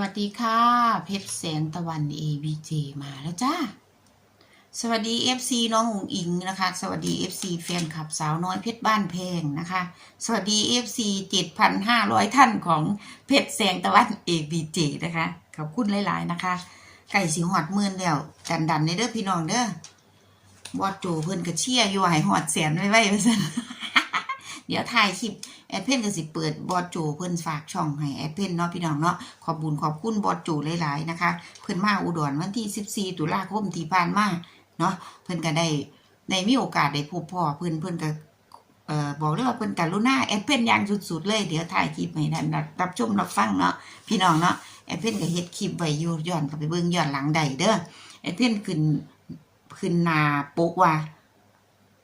วัสดีค่ะ เพชรแสงตะวัน ABJ มาแล้วจ้า สวัสดี FC น้องอุ๋งอิงนะคะ สวัสดี FC แฟนคลับสาวน้อยเพชรบ้านแพงนะคะ สวัสดี FC 7,500 ท่านของเพชรแสงตะวัน ABJ นะคะ ขอบคุณหลายๆนะคะ ไก่สีหอดมื่นแล้วดันดันในเด้อพี่น้องเด้อบอดโจเพิ่นกระเชียอยู่ให้หอดแสนไว้ไว้ไว้ซั่น เดี๋ยวถ่ายคลิปแอดเพนก็สิเปิดบอดโจเพิ่อนฝากช่องให้แอดเพนเนาะพี่น้องเนาะขอบบุญขอบคุณบอดโจหลายๆนะคะ เพิ่อนมาอุดรวันที่ 14 ตุลาคมที่ผ่านมาเนาะเพิ่อนก็ได้ได้มีโอกาสได้พบพ่อเพิ่อนเพิ่อนก็เอ่อบอกเลยว่าเพิ่นกรุณาแอดเพนอย่างสุดๆเลยเดี๋ยวถ่ายคลิปให้ท่านรับชมรับฟังเนาะพี่น้องเนาะแอดเพนก็เฮ็ดคลิปไว้อยู่ย้อนกลับไปเบิ่งย้อนหลังได้เด้อแอดเพนขึ้นขึ้นนาปกว่า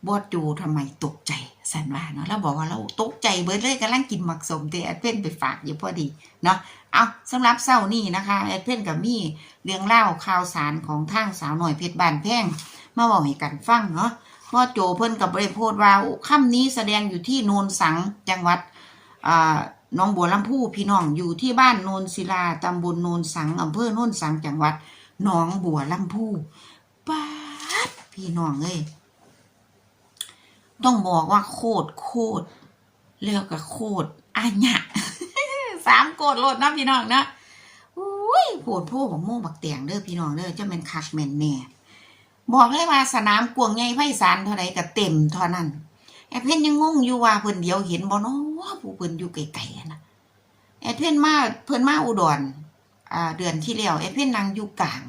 บอดจูทำไมตกใจสันว่าเนาะแล้วบอกว่าเราตกใจเบิดเลยกำลังกินหมักสมแต่แอดเพนไปฝากอยู่พอดีเนาะเอาสำหรับเศร้านี่นะคะแอดเพนกับมี่เรื่องเล่าข่าวสารของทางสาวหน่อยเพชรบานแพงมาบอกให้กันฟังเนาะบอดโจเพิ่นกับบริโภคว่าค่ำนี้แสดงอยู่ที่โนนสังจังหวัดอ่าน้องบัวลำพูพี่น้องอยู่ที่บ้านโนนศิลาตำบลโนนสังอำเภอโนนสังจังหวัดหนองบัวลำพูป้าพี่น้องเอ้ย ต้องบอกว่าโคตรโคตรเรียกกับโคตรอัญญะสามโกดโลดนะพี่น้องนะอุ้ยโผดโพบักโม่บักเตียงเด้อพี่น้องเด้อจะเป็นคักแมนแน่บอกเลยว่าสนามกวงใหญ่ไพศาลเท่าไรก็เต็มเท่านั้นแอดเพนยังงงอยู่ว่าเพิ่นเดียวเห็นบ่เนาะผู้เพิ่นอยู่ไกลๆนะแอดเพนมาเพิ่นมาอุดรอ่าเดือนที่แล้วแอดเพนนั่งอยู่กลาง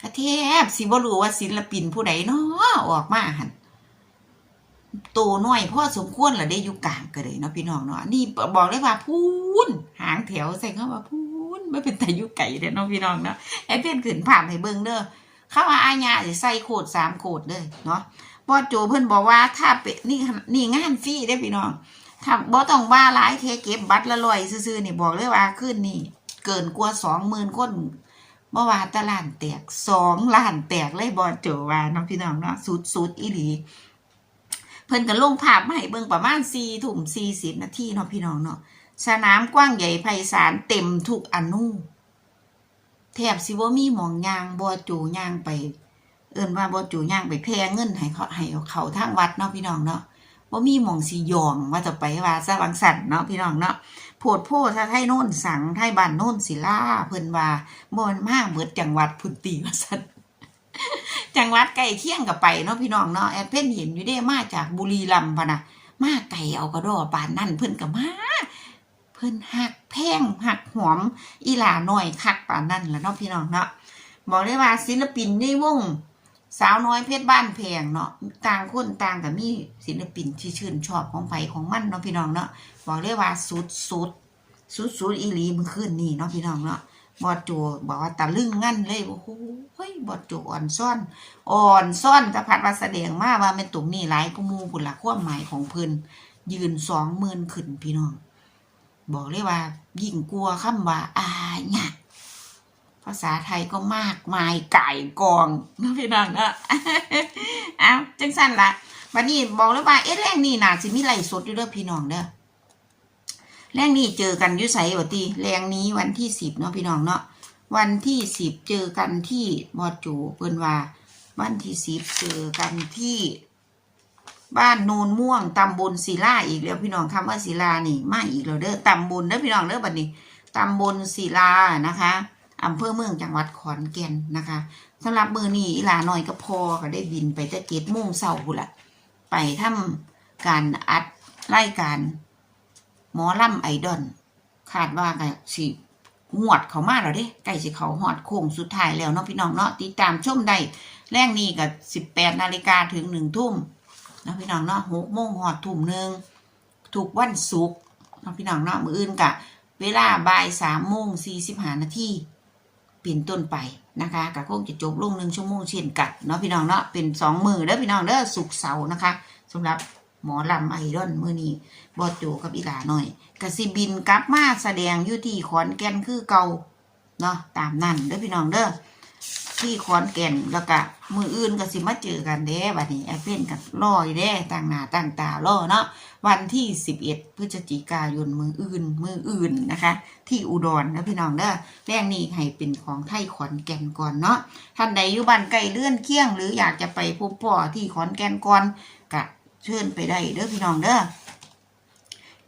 กระแทบสิบ่รู้ว่าศิลปินผู้ใดเนาะออกมาหัน โตน้อยพ่อสมควรละได้อยู่กลางกันเลยเนาะพี่น้องเนาะนี่บอกเลยว่าพูนหางแถวใส่เข้ามาพูนไม่เป็นแต่ยู่ไก่เด้อเนาะพี่น้องเนาะไอ้เพื่อนขึ้นผ่านให้เบิ่งเด้อเข้ามาอาญาจะใส่โคดสามโคดเลยเนาะบอโจเพิ่อนบอกว่าถ้าเป็นนี่นี่งานฟรีได้พี่น้องถ้าบ่ต้องว่าหลายเทเก็บบัตรละร้อยซื่อๆนี่บอกเลยว่าขึ้นนี่ เกินกว่าสองหมื่นคนเมื่อวานตลาดแตกสองล้านแตกเลยบอโจว่าเนาะพี่น้องเนาะสุดสุดๆอีหลี พิ่นก็ลงภาพมาให้เบิ่งประมาณ4ทุ่ม40นาทีเนาะพี่น้องเนาะสนามกว้างใหญ่ไพศาลเต็มทุกอนุแทบสิบ่มีหมองยางบ่จูยางไป เอิ้นว่าบ่จูยางไปแพงเงินให้เขาให้เขาทางวัดเนาะพี่น้องเนาะบ่มีหมองสิยองว่าจะไปว่าซะวังสันเนาะพี่น้องเนาะโพดโพถ้าไทยโน่นสังไทยบ้านโน่นศิลาเพิ่นว่าบ่มาเบิดจังหวัดพุ่นตีว่าซั่น จังหวัดใกล้เคียงกับไปเนาะพี่น้องเนาะแอดเพิ่นเห็นอยู่ได้มาจากบุรีรัมย์พะนะมาไก่เอากระดอปานนั่นเพิ่นก็มาเพิ่นหักแพงหักหอมอีหลาหน้อยคักปานนั่นแหละเนาะพี่น้องเนาะบอกได้ว่าศิลปินในวงสาวน้อยเพชรบ้านแพงเนาะต่างคนต่างกับมีศิลปินที่ชื่นชอบของไผของมันเนาะพี่น้องเนาะบอกได้ว่าสุดสุดสุดสุดอีหลีมื่อคืนนี้เนาะพี่น้องเนาะ บอดโจบอกว่าตะลึงงั้นเลยโอ้โหเฮ้ยบอดโจอ่อนซ่อนอ่อนซ่อนตะพัดว่าแสดงมาว่าเป็นตุ่มนี่หลายกูมูพุ่นละความหมายของเพิ่นยืนสองหมื่นขึ้นพี่น้อง บอกเลยว่า ยิ่งกลัวคำว่าอาเนี่ยภาษาไทยก็มากมายไก่กองนะพี่น้องเนาะอ้าวจังสั้นละวันนี้บอกเลยว่าเอ๊ะแรงนี่น่าสิมีไหลสดอยู่เด้อพี่น้องเด้อ แรงนี้เจอกันยุไสวะตีแรงนี้วันที่สิบเนาะพี่น้องเนาะวันที่สิบเจอกันที่บอจูเพิ่นว่า วันที่สิบเจอกันที่ บ้านโนนม่วงตำบลศิลาอีกแล้วพี่น้องคำว่าศิลานี่มาอีกแล้วเด้อตำบลเด้อพี่น้องเด้อบัดนี้ตำบลศิลานะคะอำเภอเมืองจังหวัดขอนแก่นนะคะสำหรับมือนี้อีหลาหน่อยก็พอก็ได้บินไปแต่เจ็ดโมงเช้าพุ่นละไปทำการอัดรายการ หมอลำไอดอลคาดว่าก็สิงวดเขามาแล้วเด้ใกล้สิเขาหอดโค้งสุดท้ายแล้วเนาะพี่น้องเนาะติดตามชมได้แรงนี้กับสิบแปดนาฬิกาถึงหนึ่งทุ่มเนาะพี่น้องเนาะหกโมงหอดทุ่มหนึ่งถูกวันศุกร์เนาะพี่น้องเนาะมืออื่นกะ เวลาบ่ายสามโมงสี่สิบห้านาทีเป็นต้นไปนะคะกะคงจะจบลงหนึ่งชั่วโมงเช่นกันเนาะพี่น้องเนาะเป็นสองมือเด้อพี่น้องเด้อศุกร์เสาร์นะคะสำหรับ หมอลำไอดอลมือนี้บอดโจกับอีหลาหน่อยกสิบินกลับมาแสดงอยู่ที่ขอนแก่นคือเก่าเนาะตามนั่นเด้อพี่น้องเด้อที่ขอนแก่นแล้วก็มืออื่นก็สิมาเจอกันเด้บัดนี้แอปเปิลกันรออยู่เด้ต่างหน้าต่างตารอเนาะวันที่11พฤศจิกายนมืออื่นมืออื่นนะคะ ที่อุดรนะพี่น้องเด้อแรงนี้ให้เป็นของไทยขอนแก่นก่อนเนาะท่านใดอยู่บ้านใกลเลื่อนเคียง หรืออยากจะไปพบพ่อที่ขอนแก่นก่อนก็ เชิญไปได้เด้อพี่น้องเด้อ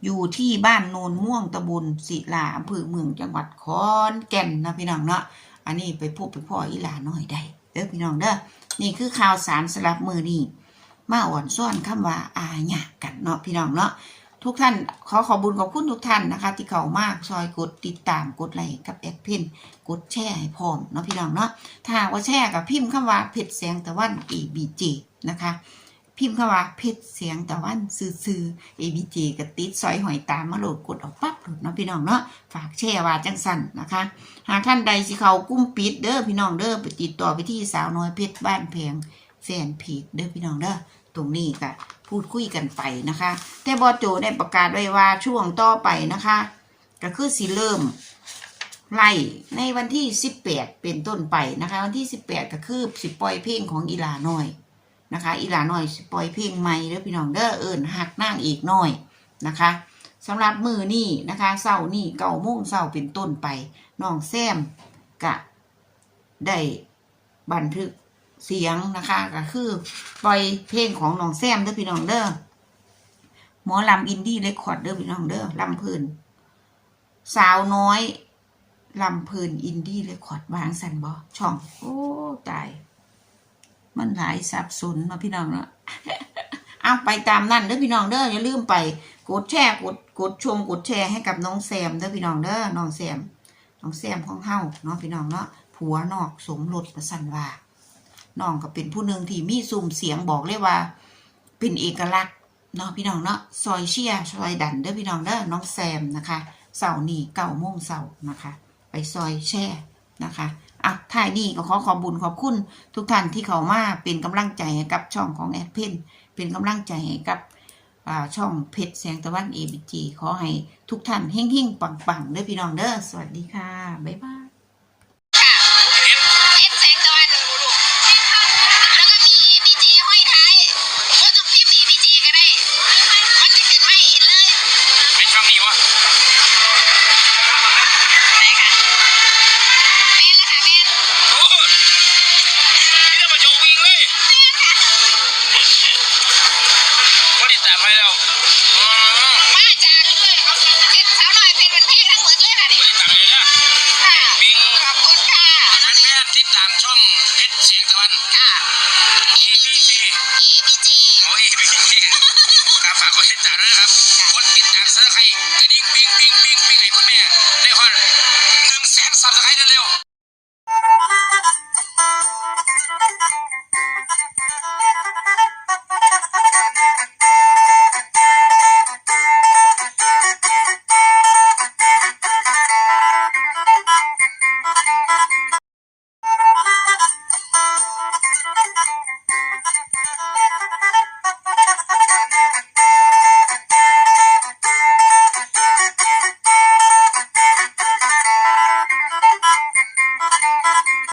อยู่ที่บ้านโนนม่วงตำบลศิลาอำเภอเมืองจังหวัดขอนแก่นนะพี่น้องเนาะอันนี้ไปพบไปพ่ออีหลาหน่อยได้เด้อพี่น้องเด้อนี่คือข่าวสารสลับมือนี่มาอ่อนซ่อนคำว่าอาหยะกันเนาะพี่น้องเนาะทุกท่านขอขอบุญขอบคุณทุกท่านนะคะ ที่เข้ามากซอยกดติดตามกดไลค์กับแอดเพนกดแชร์ให้พร้อมเนาะพี่น้องเนาะถ้าว่าแชร์กับพิมพ์คำว่าเพชรแสงตะวัน ABJ นะคะ พิมพ์คำว่าเพชรเสียงตะวันซื่อๆ ABJ กับติดซอยหอยตามมาโหลดกดออกปั๊บหลุดเนาะพี่น้องเนาะฝากแชร์ว่าจังสันนะคะ หากท่านใดสิเขากุ้มปิดเด้อพี่น้องเด้อไปติดต่อไปที่สาวน้อยเพชรบ้านแพงแฟนเพจเด้อพี่น้องเด้อตรงนี้ก็พูดคุยกันไปนะคะ แต่บอโจได้ประกาศไว้ว่าช่วงต่อไปนะคะ ก็คือสิเริ่มไล่ในวันที่ 18 เป็นต้นไปนะคะ วันที่ 18 ก็คือสิปล่อยเพลงของอีลาน้อย นะคะ อีหลาน้อยปล่อยเพลงใหม่เด้อพี่น้องเด้อเอิญหักนั่งอีกหน้อยนะคะสำหรับมือนี่นะคะเสาร์นี่เก่าโมงเสาร์เป็นต้นไปน้องแซมกะได้บันทึกเสียงนะคะก็คือปล่อยเพลงของน้องแซมเด้อพี่น้องเด้อหมอลำอินดี้เรคคอร์ดเด้อพี่น้องเด้อลำพลินสาวน้อยลำเพลินอินดี้เรคคอร์ดวางสันบอช่อง โอ้ ตาย มันหลายสับสนมาพี่น้องเนาะเอาไปตามนั่นเด้อพี่น้องเด้ออย่าลืมไปกดแชร์กดกดชมกดแชร์ให้กับน้องแซมเด้อพี่น้องเด้อน้องแซมน้องแซมของเฮาเนาะพี่น้องเนาะผัวนอกสมรสประสันว่าน้องก็เป็นผู้หนึ่งที่มีซุ่มเสียงบอกเลยว่า เป็นเอกลักษณ์เนาะพี่น้องเนาะซอยเชียซอยดันเด้อพี่น้องเด้อน้องแซมนะคะเสาร์นี้เก้าโมงเสาร์นะคะ ไปซอยแช่นะคะ อะท้ายนี้ก็ขอขอบบุญขอบคุณทุกท่านที่เขามาเป็นกำลังใจให้กับช่องของแอดเพนเป็นกำลังใจให้กับช่องเพชรแสงตะวันเอบีจีขอให้ทุกท่านเฮ่งๆปังๆเด้อพี่น้องเด้อสวัสดีค่ะ บ๊ายบาย ครั